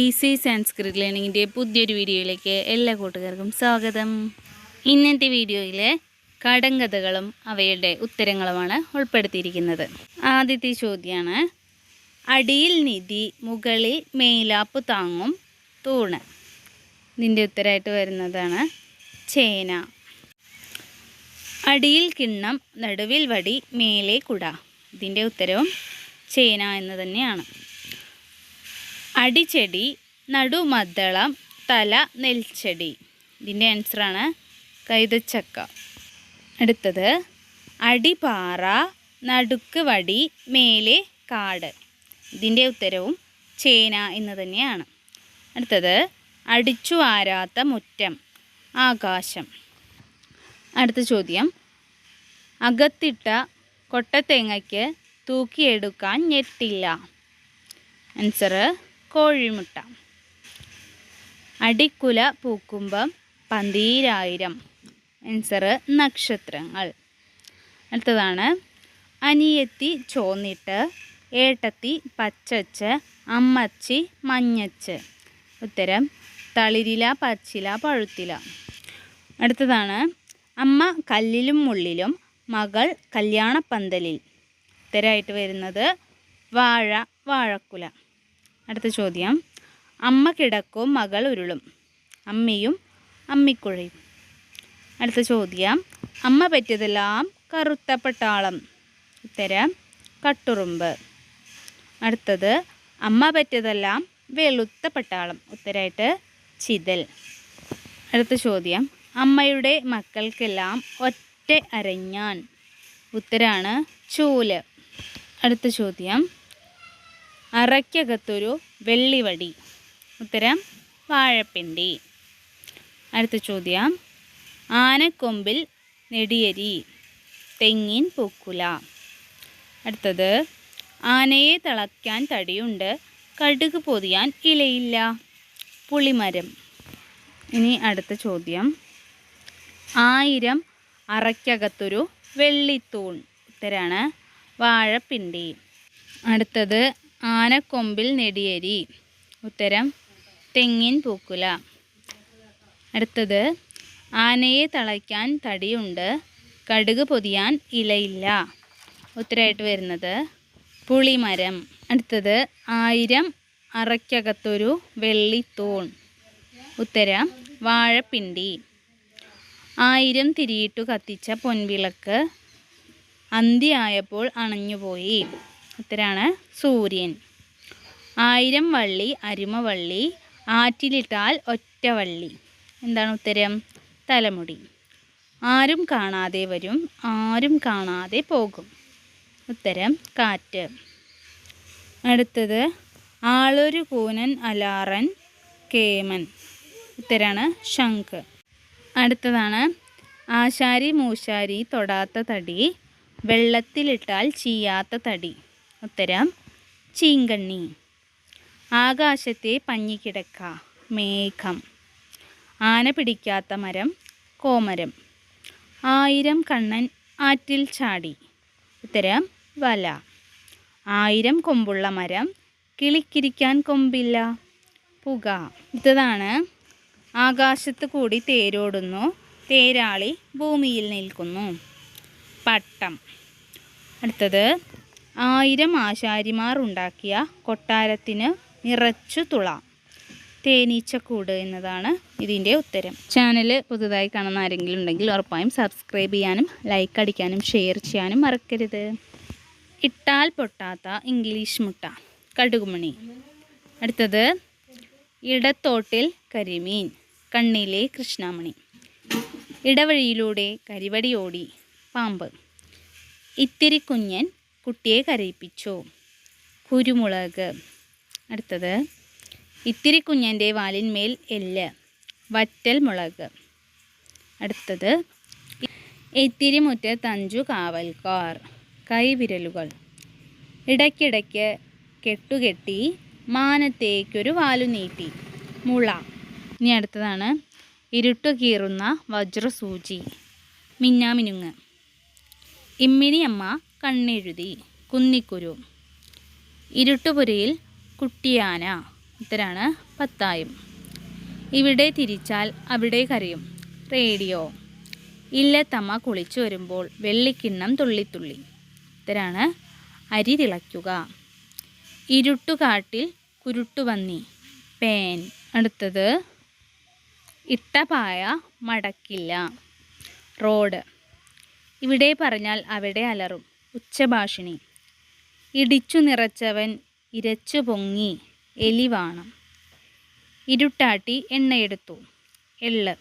Easy Sanskrit ലേണിങ്ങിന്റെ പുതിയൊരു വീഡിയോയിലേക്ക് എല്ലാ കൂട്ടുകാർക്കും സ്വാഗതം. ഇന്നത്തെ വീഡിയോയിൽ കടങ്കഥകളും അവയുടെ ഉത്തരങ്ങളുമാണ് ഉൾപ്പെടുത്തിയിരിക്കുന്നത്. ആദ്യത്തെ ചോദ്യമാണ് അടിയിൽ നിധി മുകളിൽ മേലാപ്പ് താങ്ങും തൂണ്. ഇതിന്റെ ഉത്തരമായിട്ട് വരുന്നതാണ് ചേന. അടിയിൽ കിണ്ണം നടുവിൽ വടി മേലെ കുട. ഇതിന്റെ ഉത്തരവും ചേന എന്ന് തന്നെയാണ്. അടിച്ചെടി നടുമദ്ദളം തല നെൽച്ചെടി. ഇതിന്റെ ആൻസറാണ് കൈതച്ചക്ക. അടുത്തത് അടിപാറ നടുക്ക് വടി മേലെ കാട്. ഇതിന്റെ ഉത്തരവും ചേന എന്ന് തന്നെയാണ്. അടുത്തത് അടിച്ചു ആരാത്ത മുറ്റം ആകാശം. അടുത്ത ചോദ്യം അകത്തിട്ട കൊട്ടത്തേങ്ങയ്ക്ക് തൂക്കിയെടുക്കാൻ ഞെട്ടില്ല. ആൻസർ കോഴിമുട്ട. അടിക്കുല പൂക്കുമ്പം പന്തീരായിരം. ആൻസർ നക്ഷത്രങ്ങൾ. അടുത്തതാണ് അനിയത്തി ചോന്നിട്ട് ഏട്ടത്തി പച്ചച്ച് അമ്മച്ചി മഞ്ഞച്ച്. ഉത്തരം തളിരില പച്ചില പഴുത്തില. അടുത്തതാണ് അമ്മ കല്ലിലും മുള്ളിലും മകൾ കല്യാണപ്പന്തലിൽ ഉത്തരമായിട്ട് വരുന്നത് വാഴ വാഴക്കുല. അടുത്ത ചോദ്യം. അമ്മ കിടക്കും മകൾ ഉരുളും. അമ്മയും അമ്മിക്കുഴയും. അടുത്ത ചോദ്യം. അമ്മ പറ്റിയതെല്ലാം കറുത്ത പട്ടാളം ഉത്തരം കട്ടുറുമ്പ്. അടുത്തത് അമ്മ പറ്റിയതെല്ലാം വെളുത്ത പട്ടാളം. ഉത്തരമായിട്ട് ചിതൽ. അടുത്ത ചോദ്യം. അമ്മയുടെ മക്കൾക്കെല്ലാം ഒറ്റ അരഞ്ഞാൻ. ഉത്തരാണ് ചൂൽ. അടുത്ത ചോദ്യം. അറയ്ക്കകത്തൊരു വെള്ളിവടി. ഉത്തരം വാഴപ്പിണ്ടി. അടുത്ത ചോദ്യം ആനക്കൊമ്പിൽ നെടിയരി തെങ്ങിൻ പൂക്കുല. അടുത്തത് ആനയെ തിളയ്ക്കാൻ തടിയുണ്ട് കടുക് പൊതിയാൻ ഇലയില്ല. പുളിമരം. ഇനി അടുത്ത ചോദ്യം ആയിരം അറയ്ക്കകത്തൊരു വെള്ളിത്തൂൺ. ഉത്തരാണ് വാഴപ്പിണ്ടി. അടുത്തത് ആനക്കൊമ്പിൽ നെടിയരി. ഉത്തരം തെങ്ങിൻ പൂക്കുല. അടുത്തത് ആനയെ തളയ്ക്കാൻ തടിയുണ്ട് കടുക് പൊതിയാൻ ഇലയില്ല. ഉത്തരമായിട്ട് വരുന്നത് പുളിമരം. അടുത്തത് ആയിരം അറയ്ക്കകത്തൊരു വെള്ളിത്തൂൺ. ഉത്തരം വാഴപ്പിണ്ടി. ആയിരം തിരിയിട്ടു കത്തിച്ച പൊൻവിളക്ക് അന്തിയായപ്പോൾ അണഞ്ഞുപോയി. ഉത്തരാണ് സൂര്യൻ. ആയിരം വള്ളി അരിമവള്ളി ആറ്റിലിട്ടാൽ ഒറ്റവള്ളി എന്താണ് ഉത്തരം? തലമുടി. ആരും കാണാതെ വരും ആരും കാണാതെ പോകും. ഉത്തരം കാറ്റ്. അടുത്തത് ആളൊരു കൂനൻ അലാറൻ കേമൻ. ഉത്തരാണ് ശംഖ്. അടുത്തതാണ് ആശാരി മൂശാരി തൊടാത്ത തടി വെള്ളത്തിലിട്ടാൽ ചീയാത്ത തടി. ഉത്തരം ചീങ്കണ്ണി. ആകാശത്തെ പഞ്ഞിക്കിടക്ക മേഘം. ആന പിടിക്കാത്ത മരം കോമരം. ആയിരം കണ്ണൻ ആറ്റിൽ ചാടി. ഉത്തരം വല. ആയിരം കൊമ്പുള്ള മരം കിളിക്കിരിക്കാൻ കൊമ്പില്ല. പുക. ഇതാണ് ആകാശത്ത് കൂടി തേരോടുന്നു. തേരാളി ഭൂമിയിൽ നിൽക്കുന്നു. പട്ടം. അടുത്തത് ആയിരം ആശാരിമാർ ഉണ്ടാക്കിയ കൊട്ടാരത്തിന് നിറച്ചു തുള. തേനീച്ചക്കൂട് എന്നതാണ് ഇതിന്റെ ഉത്തരം. ചാനൽ പുതുതായി കാണുന്ന ആരെങ്കിലും ഉണ്ടെങ്കിൽ ഉറപ്പായും സബ്സ്ക്രൈബ് ചെയ്യാനും ലൈക്ക് അടിക്കാനും ഷെയർ ചെയ്യാനും മറക്കരുത്. ഇട്ടാൽ പൊട്ടാത്ത ഇംഗ്ലീഷ് മുട്ട. കടുകുമണി. അടുത്തത് ഇടത്തോട്ടിൽ കരിമീൻ കണ്ണിലെ കൃഷ്ണാമണി. ഇടവഴിയിലൂടെ കരിവടി ഓടി പാമ്പ്. ഇത്തിരി കുഞ്ഞൻ കുട്ടിയെ കരയിപ്പിച്ചു. കുരുമുളക്. അടുത്തത്. ഇത്തിരി കുഞ്ഞന്റെ വാലിന്മേൽ എല്ല്. വറ്റൽ മുളക്. അടുത്തത്. ഇത്തിരി മുറ്റത്തഞ്ചു കാവൽക്കാർ. കൈവിരലുകൾ. ഇടയ്ക്കിടയ്ക്ക് കെട്ടുകെട്ടി മാനത്തേക്കൊരു വാലു നീട്ടി. മുള. ഇനി അടുത്തതാണ്. ഇരുട്ടു കീറുന്ന വജ്രസൂചി. മിന്നാമിനുങ്ങ്. ഇമ്മിണിയമ്മ കണ്ണെഴുതി. കുന്നിക്കുരു. ഇരുട്ടുപുരയിൽ കുട്ടിയാന. ഉത്തരാണ് പത്തായും. ഇവിടെ തിരിച്ചാൽ അവിടെ കരയും. റേഡിയോ. ഇല്ലത്തമ്മ കുളിച്ചു വരുമ്പോൾ വെള്ളിക്കിണ്ണം തുള്ളിത്തുള്ളി. ഉത്തരാണ് അരി തിളയ്ക്കുക. ഇരുട്ടുകാട്ടിൽ കുരുട്ടുപന്നി പേൻ. അടുത്തത് ഇട്ടപായ മടക്കില്ല. റോഡ്. ഇവിടെ പറഞ്ഞാൽ അവിടെ അലറും. ഉച്ചഭാഷിണി. ഇടിച്ചു നിറച്ചവൻ ഇരച്ചു പൊങ്ങി എലിവാണം ഇരുട്ടാട്ടി എണ്ണയെടുത്തു. എള്ള്.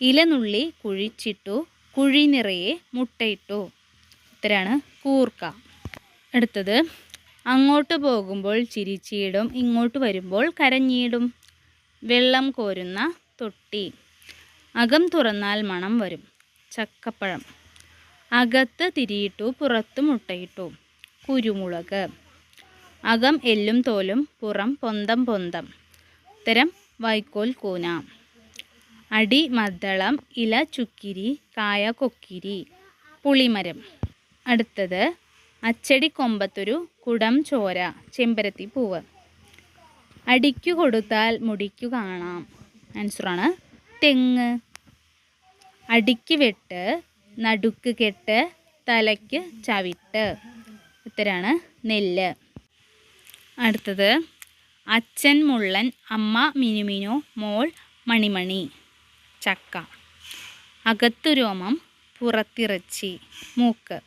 ഇലനുള്ളി കുഴിച്ചിട്ടു കുഴി നിറയെ മുട്ടയിട്ടു. ഇത്രയാണ് കൂർക്ക. അടുത്തത് അങ്ങോട്ട് പോകുമ്പോൾ ചിരിച്ചിടും ഇങ്ങോട്ട് വരുമ്പോൾ കരഞ്ഞിടും. വെള്ളം കോരുന്ന തൊട്ടി. അകം തുറന്നാൽ മണം വരും. ചക്കപ്പഴം. അകത്ത് തിരിയിട്ടു പുറത്ത് മുട്ടയിട്ടു. കുരുമുളക്. അകം എല്ലും തോലും പുറം പൊന്തം പൊന്തം. ഉത്തരം വൈക്കോൽ കൂന. അടി മദ്ദളം ഇല ചുക്കിരി കായ കൊക്കിരി. പുളിമരം. അടുത്തത് അച്ചടി കൊമ്പത്തൊരു കുടം ചോര ചെമ്പരത്തി പൂവ്. അടിക്കു കൊടുത്താൽ മുടിക്കു കാണാം. ആൻസറാണ് തെങ്ങ്. അടിക്ക് വെട്ട് നടുക്ക് കെട്ട് തലയ്ക്ക് ചവിട്ട്. ഉത്തരാണ് നെല്ല്. അടുത്തത് അച്ഛൻ മുള്ളൻ അമ്മ മിനുമിനു മോൾ മണിമണി ചക്ക. അകത്തു രോമം പുറത്തിറച്ചി മൂക്ക്.